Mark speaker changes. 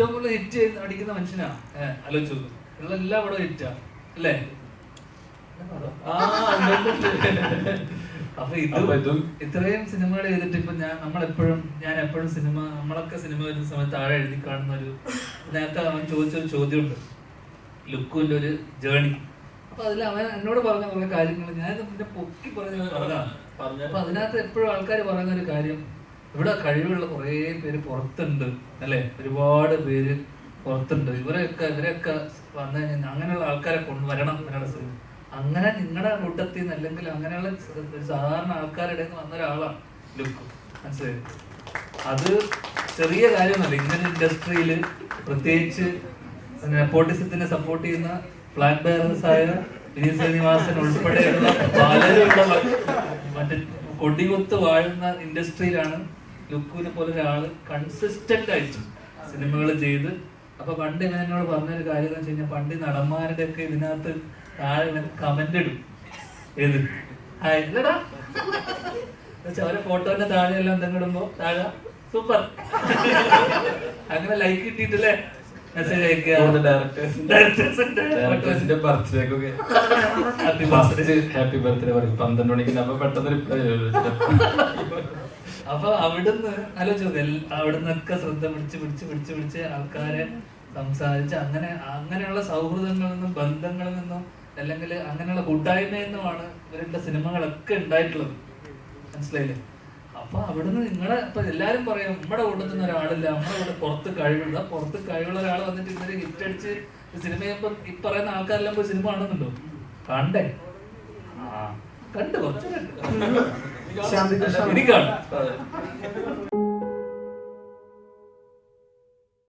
Speaker 1: ഏറ്റവും കൂടുതൽ ഹിറ്റ് അടിക്കുന്ന മനുഷ്യനാ ആലോചിച്ചു ഉള്ള എല്ലാ പടവും ഹിറ്റാ അല്ലേ. അപ്പൊ ഇത് ഇത്രയും സിനിമകൾ ചെയ്തിട്ട് ഇപ്പൊ ഞാൻ നമ്മളെപ്പോഴും ഞാൻ എപ്പോഴും സിനിമ നമ്മളൊക്കെ സിനിമ വരുന്ന സമയത്ത് താഴെ എഴുതി കാണുന്ന ഒരു നേരത്തെ അവൻ ചോദിച്ചൊരു ചോദ്യമുണ്ട്. ലുക്കുവിന്റെ ഒരു ജേണി അപ്പൊ അതിൽ അവൻ എന്നോട് പറഞ്ഞ കുറെ കാര്യങ്ങൾ ഞാൻ പിന്നെ പൊക്കി പറഞ്ഞ പറഞ്ഞതാണ്
Speaker 2: പറഞ്ഞ-
Speaker 1: അപ്പൊ അതിനകത്ത് എപ്പോഴും ആൾക്കാർ പറയുന്ന ഒരു കാര്യം ഇവിടെ കഴിവുള്ള കുറേ പേര് പുറത്തുണ്ട് അല്ലെ? ഒരുപാട് പേര് പുറത്തുണ്ട്. ഇവരെയൊക്കെ ഇവരെയൊക്കെ വന്ന് അങ്ങനെയുള്ള ആൾക്കാരെ കൊണ്ടുവരണം നിങ്ങളുടെ ശ്രമം അങ്ങനെ നിങ്ങളുടെ കൂട്ടത്തിൽ നിന്ന് അല്ലെങ്കിൽ അങ്ങനെയുള്ള സാധാരണ ആൾക്കാരുടെ വന്ന ഒരാളാണ് ലുക്ക്. മനസ്സിലായി? അത് ചെറിയ കാര്യമല്ല ഇങ്ങനെ ഇൻഡസ്ട്രിയിൽ പ്രത്യേകിച്ച് നെപ്പോട്ടിസത്തിനെ സപ്പോർട്ട് ചെയ്യുന്ന പ്ലാൻ ആയ വിനീത് ശ്രീനിവാസൻ ഉൾപ്പെടെയുള്ള പലരുള്ള മറ്റേ കൊടികൊത്ത് വാഴുന്ന ഇൻഡസ്ട്രിയിലാണ് ലുക്കുവിനെ പോലെ ഒരാൾ കൺസിസ്റ്റന്റ് ആയിട്ട് സിനിമകൾ ചെയ്ത്. അപ്പൊ പണ്ട് ഞാൻ എന്നോട് പറഞ്ഞൊരു കാര്യം എന്ന് വെച്ച് കഴിഞ്ഞാൽ പണ്ട് നടന്മാരുടെ ഒക്കെ ഇതിനകത്ത് താഴെ കമന്റ് ഇടും. ഏത്? ഹായ് ഇല്ലടാ. അവരെ ഫോട്ടോന്റെ താഴെ എല്ലാം എന്തെങ്കിലും ഇടുമ്പോ താഴെ സൂപ്പർ. അങ്ങനെ ലൈക്ക് കിട്ടിയിട്ടില്ലേ? മെസ്സേജ് അയക്കുക.
Speaker 2: കൂടുതൽ directors-
Speaker 1: ഡയറക്ടേഴ്സിന്റെ
Speaker 2: ഡയറക്ടേഴ്സിന്റെ ബർത്ത്ഡേക്കൊക്കെ
Speaker 1: ഹാപ്പി ബർത്ത്ഡേ
Speaker 2: ഹാപ്പി ബർത്ത്ഡേ പറയും. പന്ത്രണ്ട് മണിക്ക് അപ്പൊ പെട്ടെന്ന് റിപ്ലൈ
Speaker 1: അപ്പൊ അവിടുന്ന് ആലോചിച്ചു അവിടുന്നൊക്കെ ശ്രദ്ധ പിടിച്ച് പിടിച്ച് പിടിച്ച് പിടിച്ച് ആൾക്കാരെ സംസാരിച്ച് അങ്ങനെ അങ്ങനെയുള്ള സൗഹൃദങ്ങളിൽ നിന്നും ബന്ധങ്ങളിൽ നിന്നും അല്ലെങ്കിൽ അങ്ങനെയുള്ള കൂട്ടായ്മയിൽ നിന്നുമാണ് ഇവരുടെ സിനിമകളൊക്കെ ഉണ്ടായിട്ടുള്ളത്. മനസ്സിലായില്ലേ? അപ്പൊ അവിടുന്ന് നിങ്ങളെ ഇപ്പൊ എല്ലാരും പറയും നമ്മുടെ കൂട്ടത്തിൽ നിന്ന് ഒരാളില്ല നമ്മുടെ കൂടെ പുറത്ത് കഴിവുണ്ട്. പുറത്ത് കഴിവുള്ള ഒരാൾ വന്നിട്ട് ഇന്നലെ ഹിറ്റ് അടിച്ച് സിനിമ ഈ പറയുന്ന ആൾക്കാരെല്ലാം പോയി സിനിമ കാണുന്നുണ്ടോ? കണ്ടേ. ആ കണ്ടു കുറച്ച് കണ്ടു. എനിക്കാണ്